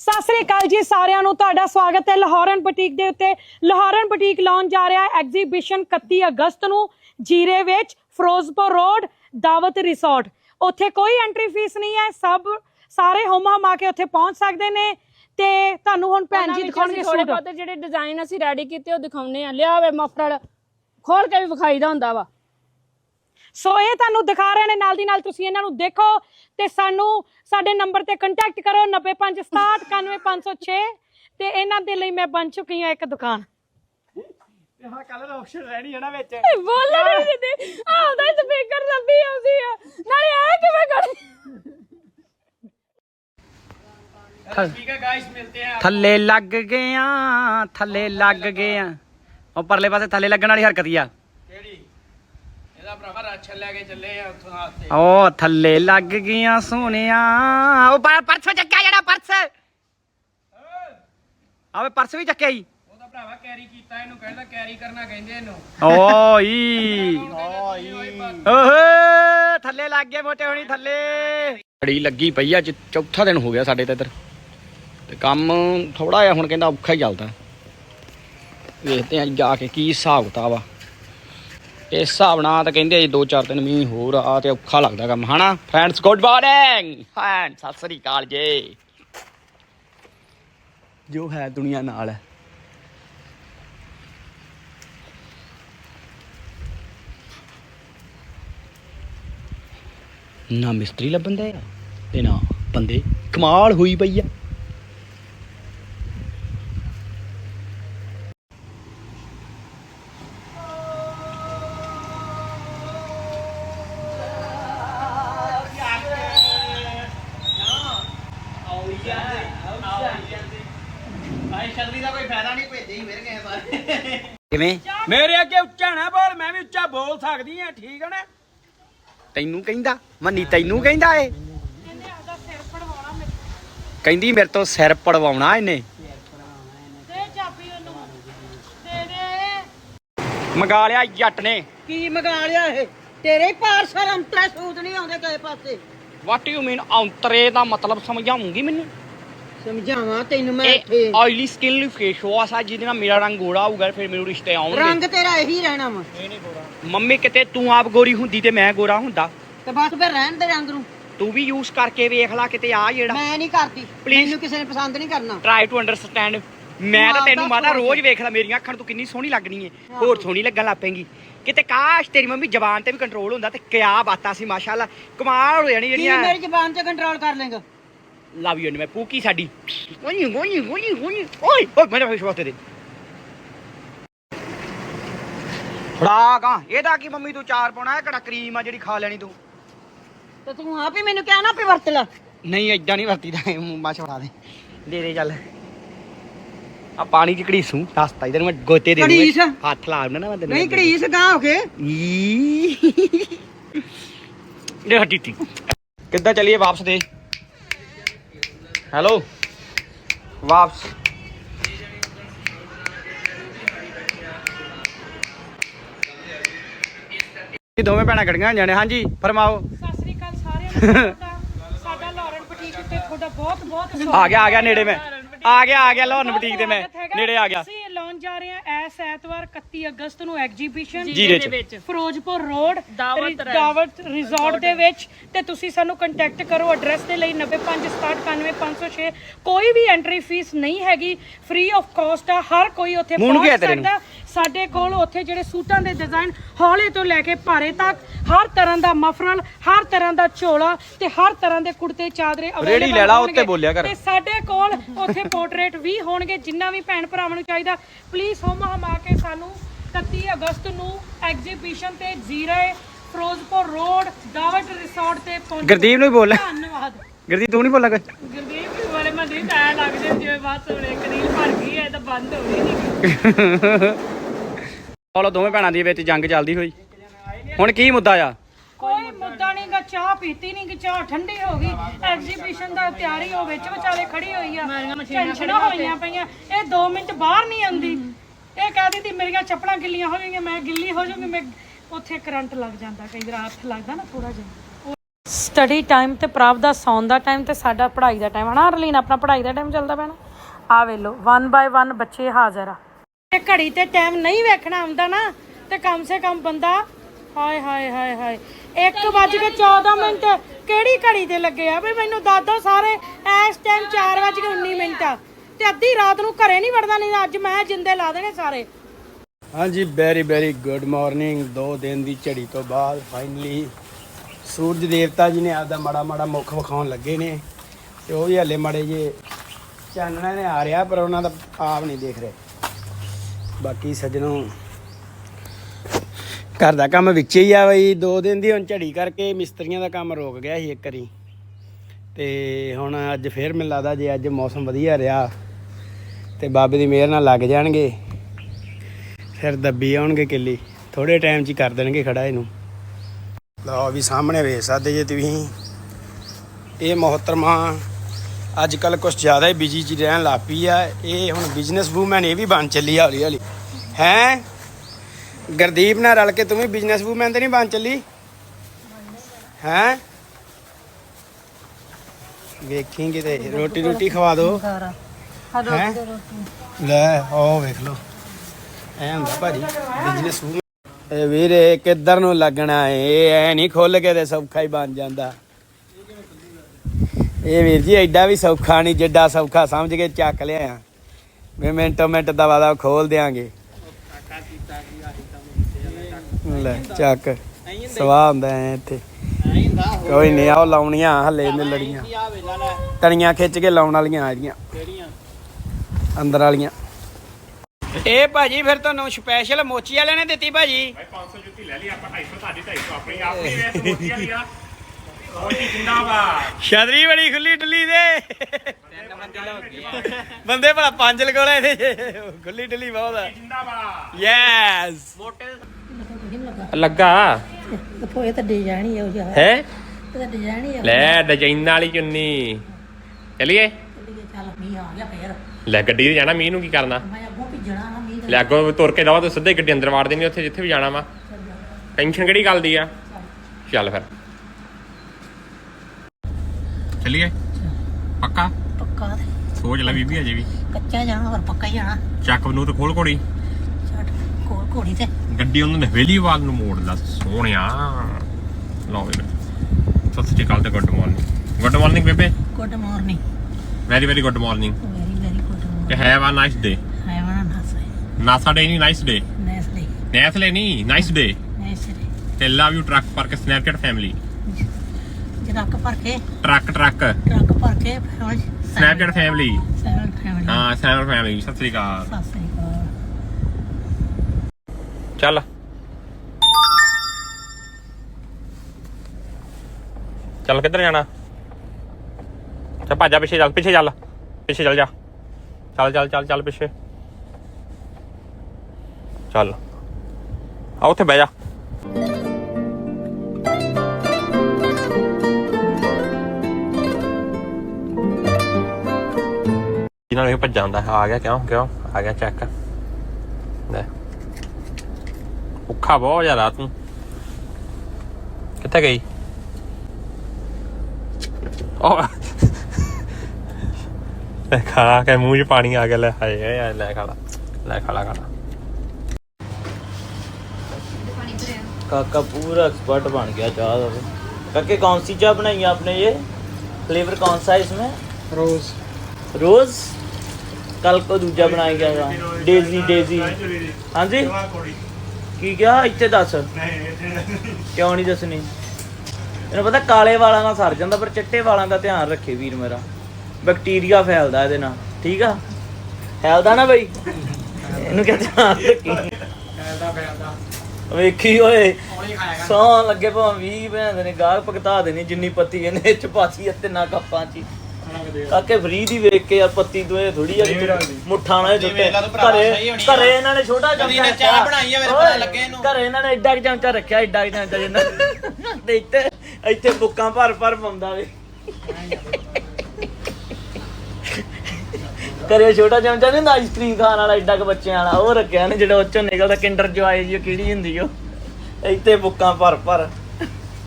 ਸਤਿ ਸ੍ਰੀ ਅਕਾਲ ਜੀ ਸਾਰਿਆਂ ਨੂੰ। ਤੁਹਾਡਾ ਸਵਾਗਤ ਹੈ ਲਾਹੌਰਨ ਬੁਟੀਕ ਦੇ ਉੱਤੇ। ਲਾਹੌਰਨ ਬੁਟੀਕ ਲਾਉਣ ਜਾ ਰਿਹਾ ਹੈ ਐਗਜ਼ੀਬਿਸ਼ਨ 31 ਅਗਸਤ ਨੂੰ ਜੀਰੇ ਵਿੱਚ ਫਿਰੋਜ਼ਪੁਰ ਰੋਡ ਦਾਵਤ ਰਿਸੋਰਟ ਉੱਥੇ ਕੋਈ ਐਂਟਰੀ ਫੀਸ ਨਹੀਂ ਹੈ ਸਭ ਸਾਰੇ ਹੋਮਾ ਮਾ ਕੇ ਉੱਥੇ ਪਹੁੰਚ ਸਕਦੇ ਨੇ। ਤੇ ਤੁਹਾਨੂੰ ਹੁਣ ਭੈਣ ਜੀ ਦਿਖਾਉਣਗੇ ਥੋੜੇ ਬਹੁਤੇ ਜਿਹੜੇ ਡਿਜ਼ਾਈਨ ਅਸੀਂ ਰੈਡੀ ਕੀਤੇ ਉਹ ਦਿਖਾਉਣੇ ਆ। ਲਿਆ ਵੇ ਮਫਰਲ ਖੋਲ ਕੇ ਵੀ ਵਿਖਾਈਦਾ ਹੁੰਦਾ ਵਾ। ਸੋ ਇਹ ਤੁਹਾਨੂੰ ਦਿਖਾ ਰਹੇ ਨੇ ਨਾਲ ਦੀ ਨਾਲ ਤੁਸੀਂ ਇਹਨਾਂ ਨੂੰ ਦੇਖੋ ਤੇ ਸਾਨੂੰ ਸਾਡੇ ਨੰਬਰ ਤੇ ਕੰਟੈਕਟ ਕਰੋ 9567 ਤੇ ਇਹਨਾਂ ਦੇ ਲਈ ਮੈਂ ਬਣ ਚੁੱਕੀ ਹਾਂ ਇੱਕ ਦੁਕਾਨ। ਹਾਂ ਕਲਰ ਆਪਸ਼ਨ ਰਹਿਣੀ ਹੈ ਨਾ ਵਿੱਚ। ਬੋਲ ਨਹੀਂ ਦਿੰਦੇ ਆਉਂਦਾ ਸਪੀਕਰ ਲੱਭੀ ਆਉਂਦੀ ਆ। ਨਾਲੇ ਕਿਵੇਂ ਕਰ ਥੱਲੇ ਲੱਗ ਗਏ ਆ ਥੱਲੇ ਲੱਗ ਗਏ ਆ। ਉਹ ਪਰਲੇ ਪਾਸੇ ਥੱਲੇ ਲੱਗਣ ਵਾਲੀ ਹਰਕਤ ਹੀ ਆ। ਇਹਦਾ ਭਰਾਵਾ ਰਾਛਾ ਲੈ ਕੇ ਚੱਲੇ ਆ ਉੱਥੋਂ ਆਤੇ ਉਹ ਥੱਲੇ ਲੱਗ ਗਈਆਂ ਸੋਹਣਿਆ। ਉਹ ਪਰ- ਪਰਸ ਚੱਕਿਆ ਜਿਹੜਾ ਪਰਸ। ਆਵੇ ਪਰਸ ਵੀ ਚੱਕਿਆ ਹੀ ਉਹਦਾ ਭਰਾਵਾ ਕੈਰੀ ਕੀਤਾ ਇਹਨੂੰ ਕਹਿੰਦਾ ਕੈਰੀ ਕਰਨਾ ਕਹਿੰਦੇ ਇਹਨੂੰ। ਓਈ ਓਏ ਥੱਲੇ ਲੱਗ ਗਏ ਮੋਟੇ ਹੋਣੀ ਥੱਲੇ। ਘੜੀ ਲੱਗੀ ਪਈ ਅੱਜ ਚੌਥਾ ਦਿਨ ਹੋ ਗਿਆ ਸਾਡੇ ਤੇ ਇੱਧਰ। ਤੇ ਕੰਮ ਥੋੜਾ ਜਿਹਾ ਹੁਣ ਕਹਿੰਦਾ ਔਖਾ ਹੀ ਚੱਲਦਾ। ਵੇਖਦੇ ਆ ਜਾ ਕੇ ਕੀ ਹਿਸਾਬ ਕਿਤਾਬ ਆ। ਇਸ ਹਿਸਾਬ ਨਾਲ ਤਾਂ ਕਹਿੰਦੇ ਅਜੇ 2-4 ਦਿਨ ਮੀਂਹ ਹੋਰ ਆ ਤੇ ਔਖਾ ਲੱਗਦਾ ਕੰਮ, ਹਨਾ? ਫਰੈਂਡਸ ਗੁੱਡ ਮਾਰਨਿੰਗ ਹਾਂ ਸਤਿ ਸ੍ਰੀ ਅਕਾਲ ਜੀ। ਜੋ ਹੈ ਦੁਨੀਆ ਨਾਲ। ਹੈ ਨਾ ਮਿਸਤਰੀ ਲੱਭਣ ਦੇ ਆ ਤੇ ਨਾ ਬੰਦੇ ਕਮਾਲ ਹੋਈ ਪਈ ਆ। ਕਿਵੇਂ? ਮੇਰੇ ਅੱਗੇ ਉੱਚਾ ਨਾ ਬੋਲ ਮੈਂ ਵੀ ਉੱਚਾ ਬੋਲ ਸਕਦੀ ਆ ਠੀਕ ਹੈ ਨਾ? ਤੈਨੂੰ ਕਹਿੰਦਾ ਮੰਨੀ ਤੈਨੂੰ ਕਹਿੰਦਾ ਏ ਕਹਿੰਦੀ ਮੇਰੇ ਤੋਂ ਸਿਰ ਪੜਵਾਉਣਾ ਇਹਨੇ। ਦੇ ਚਾਬੀ ਉਹਨੂੰ ਦੇ ਦੇ ਮੰਗਾ ਲਿਆ ਜੱਟ ਨੇ। ਕੀ ਮਗਾ ਲਿਆ ਇਹ? ਤੇਰੇ ਹੀ ਪਾਰਸਲ ਅੰਤਰੇ ਸੂਤ ਨਹੀਂ ਆਉਂਦੇ ਕਿਸੇ ਪਾਸੇ। ਵਾਟ ਯੂ ਮੀਨ ਔਂਤਰੇ ਦਾ ਮਤਲਬ ਸਮਝਾਉਂਗੀ ਮੈਨੂੰ? ਸਮਝਾਵਾਂ ਤੈਨੂੰ ਮੈਂ ਇੱਥੇ। ਆਇਲੀ ਸਕਿਨ ਲਈ ਫੇਸ ਵਾਸ਼ ਆ ਜਿਹਦੇ ਨਾਲ ਮੇਰਾ ਰੰਗ ਗੋਰਾ ਹੋਊਗਾ ਫਿਰ ਮੈਨੂੰ ਰਿਸ਼ਤੇ ਆਉਣਗੇ। ਰੰਗ ਤੇਰਾ ਇਹੀ ਰਹਿਣਾ ਵਾ। ਮੰਮੀ ਕਿਤੇ ਤੂੰ ਆਪ ਗੋਰੀ ਹੁੰਦੀ ਤੇ ਮੈਂ ਗੋਰਾ ਹੁੰਦਾ। ਤੇ ਬਸ ਫਿਰ ਰਹਿਣ ਦੇ ਰੰਗ ਨੂੰ। ਤੂੰ ਵੀ ਯੂਜ਼ ਕਰਕੇ ਵੇਖ ਲੈ ਕਿਤੇ ਆ ਜਿਹੜਾ। ਮੈਂ ਨਹੀਂ ਕਰਦੀ. ਮੈਨੂੰ ਕਿਸੇ ਨੇ ਪਸੰਦ ਨਹੀਂ ਕਰਨਾ। ਟਰਾਈ ਟੂ ਅੰਡਰਸਟੈਂਡ ਮੈਂ ਤਾਂ ਤੈਨੂੰ ਮਾਤਾ ਰੋਜ਼ ਵੇਖ ਲੈ ਮੇਰੀਆਂ ਅੱਖਾਂ ਨੂੰ ਤੂੰ ਕਿੰਨੀ ਸੋਹਣੀ ਲੱਗਣੀ ਏ। ਹੋਰ ਸੋਹਣੀ ਲੱਗਣ ਲੱਗ ਪੈਂਗੀ। ਕਿਤੇ ਕਾਸ਼ ਤੇਰੀ ਮੰਮੀ ਜ਼ਬਾਨ ਤੇ ਵੀ ਕੰਟਰੋਲ ਹੁੰਦਾ ਤੇ ਕਿਆ ਬਾਤਾਂ ਸੀ ਮਾਸ਼ਾਅੱਲਾ। ਕਮਾਲ ਹੋ ਜਾਣੀ ਕੀ ਜਿਹੜੀਆਂ ਮੇਰੀ ਜ਼ਬਾਨ ਤੇ ਕੰਟਰੋਲ ਕਰ ਲੇਗਾ? ਲਵ ਯੂ ਮੈਂ ਪੂਕੀ ਸਾਡੀ। ਗੋਨੀ ਗੋਨੀ ਗੋਨੀ ਗੋਨੀ ਓਏ ਓਏ ਮੇਰੇ ਫੇਸ ਵਾਸਤੇ ਦੇ। ਫੜਾ ਗਾ ਇਹਦਾ ਕੀ ਮੰਮੀ ਤੂੰ ਚਾਰ ਪਾਉਣਾ ਹੈ ਕਿਹੜਾ ਕਰੀਮ ਆ ਜਿਹੜੀ ਖਾ ਲੈਣੀ ਤੂੰ? ਤੇ ਤੂੰ ਆਪ ਹੀ ਮੈਨੂੰ ਕਹਿਣਾ ਵੀ ਵਰਤ ਲੈ। ਨਹੀਂ ਏਦਾਂ ਨਹੀਂ ਵਰਤੀਦਾ ਇਹ ਚ ਫੜਾ ਦੇ। ਦੇ ਦੇ ਚੱਲ। ਆ ਪਾਣੀ ਚ ਘੜੀਸੂ ਰਸਤਾ ਇਧਰ ਮੈਂ ਗੋਤੇ ਦੇ ਘੜੀਸ? ਦੂੰਗਾ ਹੱਥ ਲਾ ਦੇਣਾ ਨਾ ਮੈਂ ਤੈਨੂੰ ਨਹੀਂ ਘੜੀਸ ਗਾਂ ਹੋ ਕੇ। ਈ। ਦੇ ਹੱਟੀ ਤੀ। ਕਿੱਦਾਂ ਚੱਲੀਏ ਵਾਪਸ ਦੇ ਹੈਲੋ ਵਾਪਸ ਇਹ ਦੋਵੇਂ ਭੈਣਾਂ ਖੜੀਆਂ ਜਾਣੇ ਹਾਂਜੀ ਫਰਮਾਓ ਸਤਿ ਸ੍ਰੀ ਅਕਾਲ ਸਾਰਿਆਂ ਨੂੰ ਤੁਹਾਡਾ ਸਾਡਾ ਲਾਹੌਰਨ ਬੁਟੀਕ ਤੇ ਤੁਹਾਡਾ ਬਹੁਤ ਬਹੁਤ ਸਵਾਗਤ ਆ ਗਿਆ ਆ ਗਿਆ ਨੇੜੇ ਮੈਂ ਆ ਗਿਆ ਆ ਗਿਆ ਲਾਹੌਰਨ ਬੁਟੀਕ ਤੇ ਮੈਂ ਸਵਾਗਤ ਹੈਗਾ। ਨੇੜੇ ਆ ਗਿਆ ਲਾਉਣ ਜਾ ਰਹੇ ਹਾਂ ਐਸ ਐਤਵਾਰ 31 ਅਗਸਤ ਨੂੰ ਐਗਜੀਬਿਸ਼ਨ ਜੀਰੇ ਚ। ਵਿੱਚ। ਫਿਰੋਜ਼ਪੁਰ ਰੋਡ ਦਾਵਤ ਰਿਜ਼ੋਰਟ ਦੇ ਵਿੱਚ। ਤੇ ਤੁਸੀਂ ਸਾਨੂੰ ਕੰਟੈਕਟ ਕਰੋ ਐਡਰੈਸ ਦੇ ਲਈ 9567995506 ਕੋਈ ਵੀ ਐਂਟਰੀ ਫੀਸ ਨਹੀਂ ਹੈਗੀ। ਫ੍ਰੀ ਆਫ ਕਾਸਟ ਆ ਹਰ ਕੋਈ ਉੱਥੇ ਪਹੁੰਚ? ਸਕਦਾ। ਸਾਡੇ ਕੋਲ ਉੱਥੇ ਜਿਹੜੇ ਸੂਟਾਂ ਦੇ ਡਿਜ਼ਾਈਨ ਹੌਲੇ ਤੋਂ ਲੈ ਕੇ ਭਾਰੇ ਤੱਕ ਹਰ ਤਰ੍ਹਾਂ ਦਾ ਮਫਰਲ ਹਰ ਤਰ੍ਹਾਂ ਦਾ ਝੋਲਾ ਤੇ ਹਰ ਤਰ੍ਹਾਂ ਦੇ ਕੁੜਤੇ ਚਾਦਰੇ available ਲੈ ਲਾ। ਉੱਤੇ ਬੋਲਿਆ ਕਰ। ਤੇ ਸਾਡੇ ਕੋਲ ਉੱਥੇ ਪੋਰਟਰੇਟ ਵੀ ਹੋਣਗੇ ਜਿੰਨਾ ਵੀ ਭੈਣ ਭਰਾਵਾਂ ਨੂੰ ਚਾਹੀਦਾ। ਪਲੀਜ਼ ਹੁਮ ਹਮਾ ਕੇ ਸਾਨੂੰ 31 ਅਗਸਤ ਨੂੰ ਐਗਜ਼ੀਬਿਸ਼ਨ ਤੇ ਜ਼ੀਰੇ ਫਿਰੋਜ਼ਪੁਰ ਰੋਡ ਦਾਵਤ ਰਿਸੋਰਟ ਤੇ ਪਹੁੰਚੋ। ਗੁਰਦੀਪ ਨੂੰ ਬੋਲ। ਧੰਨਵਾਦ। ਗੁਰਦੀਪ ਤੂੰ ਨਹੀਂ ਬੋਲਣਾ ਕੁਝ ਗੁਰਦੀਪ ਵੀ ਵਾਲੇ ਮੈਂ ਨਹੀਂ ਤਾਂ ਲੱਗਦੇ ਜਿਵੇਂ ਬਸ ਹੁਣ ਇੱਕ ਰੀਲ ਭਰ ਗਈ ਹੈ ਤਾਂ ਬੰਦ ਹੋ ਗਈ ਨਹੀਂ ਚਲੋ ਦੋਵੇਂ ਭੈਣਾਂ ਦੀ ਵਿੱਚ ਜੰਗ ਚੱਲਦੀ ਹੋਈ। ਹੁਣ ਕੀ ਮੁੱਦਾ ਆ? ਕੋਈ ਮੁੱਦਾ ਨਹੀਂ ਗਾ ਚਾਹ ਪੀਤੀ ਨਹੀਂ ਗਾ ਚਾਹ ਠੰਡੀ ਹੋ ਗਈ। ਐਗਜ਼ੀਬਿਸ਼ਨ ਦਾ ਤਿਆਰੀ ਹੋ ਵਿੱਚ ਵਿਚਾਲੇ ਖੜੀ ਹੋਈ ਆ। ਟੈਨਸ਼ਨਾਂ ਹੋਈਆਂ ਪਈਆਂ। ਇਹ 2 ਮਿੰਟ ਬਾਹਰ ਨਹੀਂ ਆਉਂਦੀ। ਇਹ ਕਹਦੀ ਤੀ ਮੇਰੀਆਂ ਚੱਪਲਾਂ ਗਿੱਲੀਆਂ ਹੋ ਗਈਆਂ ਮੈਂ ਗਿੱਲੀ ਹੋ ਜਾਊਂਗੀ ਮੈਂ ਉੱਥੇ ਕਰੰਟ ਲੱਗ ਜਾਂਦਾ ਕਈ ਵਾਰ ਹੱਥ ਲੱਗਦਾ ਨਾ ਥੋੜਾ ਜਿਹਾ। ਸਟੱਡੀ ਟਾਈਮ ਤੇ ਪ੍ਰਾਪ ਦਾ ਸੌਣ ਦਾ ਟਾਈਮ ਤੇ ਸਾਡਾ ਪੜ੍ਹਾਈ ਦਾ ਟਾਈਮ ਹਨਾ ਅਰਲੀਨ ਆਪਣਾ ਪੜ੍ਹਾਈ ਦਾ ਟਾਈਮ ਚੱਲਦਾ ਪੈਣਾ। ਆ ਵੇ ਲੋ 1 ਬਾਏ 1 ਬੱਚੇ ਹਾਜ਼ਰ ਆ। ਤੇ ਘੜੀ ਤੇ ਟਾਈਮ ਨਹੀਂ ਵੇਖਣਾ ਆਉਂਦਾ ਨਾ ਤੇ ਕਮ ਸੇ ਕਮ ਬੰਦਾ ਹਾਏ ਹਾਏ ਹਾਏ ਹਾਏ 1 ਵੱਜ ਕੇ 14 ਮਿੰਟ ਕਿਹੜੀ ਘੜੀ ਤੇ ਲੱਗੇ ਆ? ਵੀ ਮੈਨੂੰ ਦਾਦਾ ਸਾਰੇ ਇਸ ਟਾਈਮ 4 ਵੱਜ ਕੇ 19 ਮਿੰਟ ਆ। ਤੇ ਅੱਧੀ ਰਾਤ ਨੂੰ ਘਰੇ ਨਹੀਂ ਵੜਦਾ ਨਹੀਂ ਅੱਜ ਮੈਂ ਜਿੰਦੇ ਲਾ ਦੇਣੇ ਸਾਰੇ। ਹਾਂਜੀ ਵੈਰੀ ਵੈਰੀ ਗੁੱਡ ਮਾਰਨਿੰਗ ਦੋ ਦਿਨ ਦੀ ਝੜੀ ਤੋਂ ਬਾਅਦ ਫਾਈਨਲੀ ਸੂਰਜ ਦੇਵਤਾ ਜੀ ਨੇ ਆਪਦਾ ਮਾੜਾ ਮਾੜਾ ਮੁੱਖ ਵਿਖਾਉਣ ਲੱਗੇ ਨੇ। ਤੇ ਉਹ ਵੀ ਹਲੇ ਮਾੜੇ ਜੇ ਚਾਨਣਾ ਨੇ ਆ ਰਿਹਾ ਪਰ ਉਹਨਾਂ ਦਾ ਆਪ ਨਹੀਂ ਦੇਖ ਰਹੇ। ਬਾਕੀ ਸੱਜਣੋਂ, ਘਰ ਦਾ ਕੰਮ ਵਿੱਚ ਹੀ ਆ ਬਈ, ਦੋ ਦਿਨ ਦੀ ਹੁਣ ਝੜੀ ਕਰਕੇ ਮਿਸਤਰੀਆਂ ਦਾ ਕੰਮ ਰੋਕ ਗਿਆ ਸੀ ਇੱਕ ਵਾਰੀ। ਤੇ ਹੁਣ ਅੱਜ ਫੇਰ ਮੈਨੂੰ ਲੱਗਦਾ ਜੇ ਅੱਜ ਮੌਸਮ ਵਧੀਆ ਰਿਹਾ ਤੇ ਬਾਬੇ ਦੀ ਮਿਹਰ ਨਾਲ ਲੱਗ ਜਾਣਗੇ। ਫਿਰ ਦੱਬੀ ਆਉਣਗੇ ਕਿੱਲੀ ਥੋੜੇ ਟਾਈਮ 'ਚ ਹੀ ਕਰ ਦੇਣਗੇ ਖੜਾ ਇਹਨੂੰ। ਲਓ ਵੀ ਸਾਹਮਣੇ ਵੇਖ ਸਕਦੇ ਜੇ ਤੁਸੀਂ। ਇਹ ਮੁਹੱਤਰਮਾ ਅੱਜ ਕੱਲ ਕੁਝ ਜ਼ਿਆਦਾ ਹੀ ਬਿਜ਼ੀ ਚ ਰਹਿਣ ਲੱਗ ਪਈ ਆ। ਇਹ ਹੁਣ ਬਿਜ਼ਨਸ ਵੂਮਨ ਇਹ ਵੀ ਬਣ ਚੱਲੀ ਆ ਹੌਲੀ ਹੌਲੀ ਹੈ? ਗੁਰਦੀਪ ਨਾਲ ਰਲ ਕੇ ਤੂੰ ਵੀ ਬਿਜ਼ਨਸ ਵੂਮਨ ਤੇ ਨਹੀਂ ਬਣ ਚੱਲੀ? ਹੈ? ਵੇਖੇਂਗੇ ਤੇ ਰੋਟੀ ਰੋਟੀ ਖਵਾ ਦੋ। ਹੈ ਲੈ ਉਹ ਵੇਖ ਲਓ। ਐ ਹੁੰਦਾ ਭਾਜੀ ਬਿਜ਼ਨਸ ਇਹ ਵੀਰੇ ਕਿੱਧਰ ਨੂੰ ਲੱਗਣਾ ਏ? ਇਹ ਐ ਨਹੀਂ ਖੁੱਲ ਕੇ ਤੇ ਸੌਖਾ ਹੀ ਬਣ ਜਾਂਦਾ। ਇਹ ਵੀਰ ਜੀ ਐਡਾ ਵੀ ਸੌਖਾ ਨਹੀਂ ਜਿੱਡਾ ਸੌਖਾ ਸਮਝ ਕੇ ਚੱਕ ਲਿਆ। ਵੀ ਮਿੰਟੋ ਮਿੰਟ ਦਵਾ ਦਾ ਖੋਲ ਦਿਆਂਗੇ। ਲੈ ਚੱਕ। ਸਵਾਹ ਹੁੰਦਾ ਐ ਇੱਥੇ। ਕੋਈ ਨਹੀਂ ਆਓ ਲਾਉਣੀਆਂ ਹੱਲੇ ਨੇ ਲੜੀਆਂ। ਤਣੀਆਂ ਖਿੱਚ ਕੇ ਲਾਉਣ ਵਾਲੀਆਂ ਆ ਜਿਹੜੀਆਂ। ਕਿਹੜੀਆਂ ਅੰਦਰ ਵਾਲੀਆਂ। ਇਹ ਭਾਜੀ ਫਿਰ ਤੁਹਾਨੂੰ ਸਪੈਸ਼ਲ ਮੋਚੀ ਵਾਲਿਆਂ ਨੇ ਦਿੱਤੀ ਭਾਜੀ? 500 ਜੁੱਤੀ ਲੈ ਲਈ ਆਪਾਂ 250 ਤੁਹਾਡੀ 250 ਆਪਣੀ ਆਪਣੀ ਵੈਸ ਮੋਤੀ ਵਾਲੀ ਆ। ਮੋਤੀ ਜਿੰਦਾਬਾਦ ਛਤਰੀ ਬੜੀ ਖੁੱਲੀ ਡੁੱਲੀ ਦੇ। ਬੰਦੇ ਭਲਾ ਪੰਜ ਲਗੋਲੇ ਇਹਦੇ ਖੁੱਲੀ ਡੁੱਲੀ ਬਹੁਤ ਆ। ਜਿੰਦਾਬਾਦ ਯੈਸ ਲੱਗਾ। ਇਹ ਤਾਂ ਡਿਜ਼ਾਈਨ ਹੀ? ਹੋ ਜਾ ਹੈ ਇਹ ਤਾਂ ਡਿਜ਼ਾਈਨ ਹੀ ਲੈ ਡਿਜ਼ਾਈਨ ਵਾਲੀ ਚੁੰਨੀ। ਚਲਿਏ? ਚੱਲ ਮੀਂਹ ਆ ਗਿਆ ਫੇਰ ਲੈ, ਗੱਡੀ ਤੇ ਜਾਣਾ, ਮੀਂਹ ਨੂੰ ਕੀ ਕਰਨਾ? ਮੈਂ ਅੱਗੋਂ ਭਿੱਜਣਾ ਨਾ ਮੀਂਹ ਲੈ ਅੱਗੋਂ ਤੁਰ ਕੇ ਦਵਾ ਤੂੰ ਸਿੱਧੇ ਗੱਡੀ ਅੰਦਰ ਵਾੜ ਦੇਣੀ, ਉੱਥੇ ਜਿੱਥੇ ਵੀ ਜਾਣਾ ਵਾ। ਟੈਨਸ਼ਨ ਕਿਹੜੀ ਗੱਲ ਦੀ ਆ? ਚੱਲ ਫਿਰ। ਚਲਿਏ? ਪੱਕਾ? ਪੱਕਾ ਤੇ। ਸੋਚ ਲੈ ਬੀਬੀ ਅਜੇ ਵੀ। ਕੱਚਾ ਜਾਣਾ ਹੋਰ ਪੱਕਾ ਹੀ ਜਾਣਾ। ਚੱਕ ਨੂੰ ਤੇ ਖੋਲ ਘੋੜੀ। ਛੱਡ ਕੋਲ ਘੋੜੀ ਤੇ। ਗੱਡੀ ਉਹਨਾਂ ਨੇ ਹਵੇਲੀ ਵਾਲ ਨੂੰ ਮੋੜ ਲਾ ਸੋਹਣਿਆ। ਲਓ ਵੀਰ ਸਤਿ ਸ਼੍ਰੀ ਅਕਾਲ ਤੇ ਗੁੱਡ ਮਾਰਨਿੰਗ ਗੁੱਡ ਮਾਰਨਿੰਗ ਬੇਬੇ। Good morning very very good morning very very good morning have a nice day ਹੈ ਵਣਾ ਨਾਸੇ ਨਾਸਾ ਡੇ ਨਹੀਂ ਨਾਈਸ ਡੇ ਨੈਸਲੇ ਨੈਸਲੇ ਨਹੀਂ ਨਾਈਸ ਡੇ ਨੈਸਲੇ ਤੇ love you truck park Snapchat family ਭਰ ਕੇ। Truck truck. Truck ਭਰ ਕੇ ਫਿਰ ਸਨੈਪਚੈਟ ਫੈਮਿਲੀ ਸੈਵਨ ਫੈਮਿਲੀ ਹਾਂ ਸਨੈਪਚੈਟ ਫੈਮਿਲੀ ਸਤਿ ਸ਼੍ਰੀ ਅਕਾਲ। ਸਤਿ ਸ੍ਰੀ ਅਕਾਲ। ਚੱਲ। ਚੱਲ ਕਿੱਧਰ ਜਾਣਾ? ਚੱਲ ਭੱਜ ਪਿੱਛੇ ਚੱਲ ਪਿੱਛੇ ਚੱਲ। ਪਿੱਛੇ ਚੱਲ ਜਾ। ਚੱਲ ਚੱਲ ਚੱਲ ਚੱਲ ਪਿੱਛੇ। ਚੱਲ। ਆ ਉੱਥੇ ਬਹਿ ਜਾ। ਇਹਨਾਂ ਨੂੰ ਭੱਜ ਜਾਂਦਾ ਆ ਗਿਆ ਕਿਉਂ ਕਿਉਂ ਆ ਗਿਆ ਚੈੱਕ ਲੈ ਔਖਾ ਬਹੁਤ ਜ਼ਿਆਦਾ ਤੂੰ ਕਿੱਥੇ ਗਈ ਉਹ ਲੈ ਖਾ ਕੇ ਮੂੰਹ 'ਚ ਪਾਣੀ ਆ ਗਿਆ ਲੈ ਹਾਏ ਹਾਏ ਲੈ ਖਾਲਾ ਲੈ ਖਾਲਾ ਖਾਲਾ काका पूरा एक्सपर्ट बन गया चाह का भी। काके कौन सी चाय बनाई है आपने ये फ्लेवर कौन सा है इसमें ਰੋਜ਼ रोज ਕੱਲ ਕੋ ਦੂਜਾ ਬਣਾਇਆ ਗਿਆ ਵਾ। Daisy Daisy. ਹਾਂਜੀ? ਕੀ ਕਿਹਾ? ਇੱਥੇ ਦੱਸ। ਕਿਉਂ ਨਹੀਂ ਦੱਸਣੀ? ਤੈਨੂੰ ਪਤਾ ਕਾਲੇ ਵਾਲਾਂ ਨਾਲ ਸਰ ਜਾਂਦਾ ਪਰ ਚਿੱਟੇ ਵਾਲਾਂ ਦਾ ਧਿਆਨ ਰੱਖੇ ਵੀਰ ਮੇਰਾ। ਬੈਕਟੀਰੀਆ ਫੈਲਦਾ ਇਹਦੇ ਨਾਲ। ਠੀਕ ਆ? ਫੈਲਦਾ ਨਾ ਬਈ? ਇਹਨੂੰ ਕਹਿੰਦੇ ਹਾਂ ਫੈਲਦਾ ਫੈਲਦਾ। ਵੇਖੀ ਓਏ। ਸੌਣ ਲੱਗੇ ਭਾਵੇਂ 20 ਭੈਣ ਦੇ ਨੇ ਗਾਲ ਪਕਤਾ ਦੇਣੀ ਜਿੰਨੀ ਪੱਤੀ ਇਹਨੇ ਚ ਪਾਸੀ ਨਾ ਕੱਪਾਂ ਚ ਕਾਕੇ ਫਰੀ ਦੀ ਵੇਖ ਕੇ ਯਾਰ ਪੱਤੀ ਇਹ ਥੋੜੀ ਆ। ਮੁੱਠਾ ਨਾਲ ਜੁੱਤੇ। ਘਰੇ। ਘਰੇ ਇਹਨਾਂ ਨੇ ਛੋਟਾ ਚਮਚਾ ਨੇ ਚਾਹ। ਬਣਾਈ ਆ, ਮੇਰੇ ਪਤਾ ਲੱਗੇ ਇਹਨੂੰ। ਘਰੇ ਇਹਨਾਂ ਨੇ ਐਡਾ ਕੁ ਚਮਚਾ ਰੱਖਿਆ ਐਡਾ ਕੁ ਚਮਚਾ ਜਿੰਨਾ ਤੇ ਇੱਥੇ ਇੱਥੇ ਬੁੱਕਾਂ ਭਰ ਭਰ ਪਾਉਂਦਾ ਵੇ। ਘਰੇ ਛੋਟਾ ਚਮਚਾ ਨਹੀਂ ਹੁੰਦਾ ਆਈਸਕ੍ਰੀਮ ਖਾਣ ਵਾਲਾ ਐਡਾ ਕੁ ਬੱਚਿਆਂ ਵਾਲਾ ਉਹ ਰੱਖਿਆ ਨੇ ਜਿਹੜਾ ਉਹ ਚੋਂ ਨਿਕਲਦਾ ਕਿੰਡਰ ਜੋਏ ਜੀ ਉਹ ਕਿਹੜੀ ਹੁੰਦੀ ਉਹ। ਇੱਥੇ ਬੁੱਕਾਂ ਭਰ ਭਰ।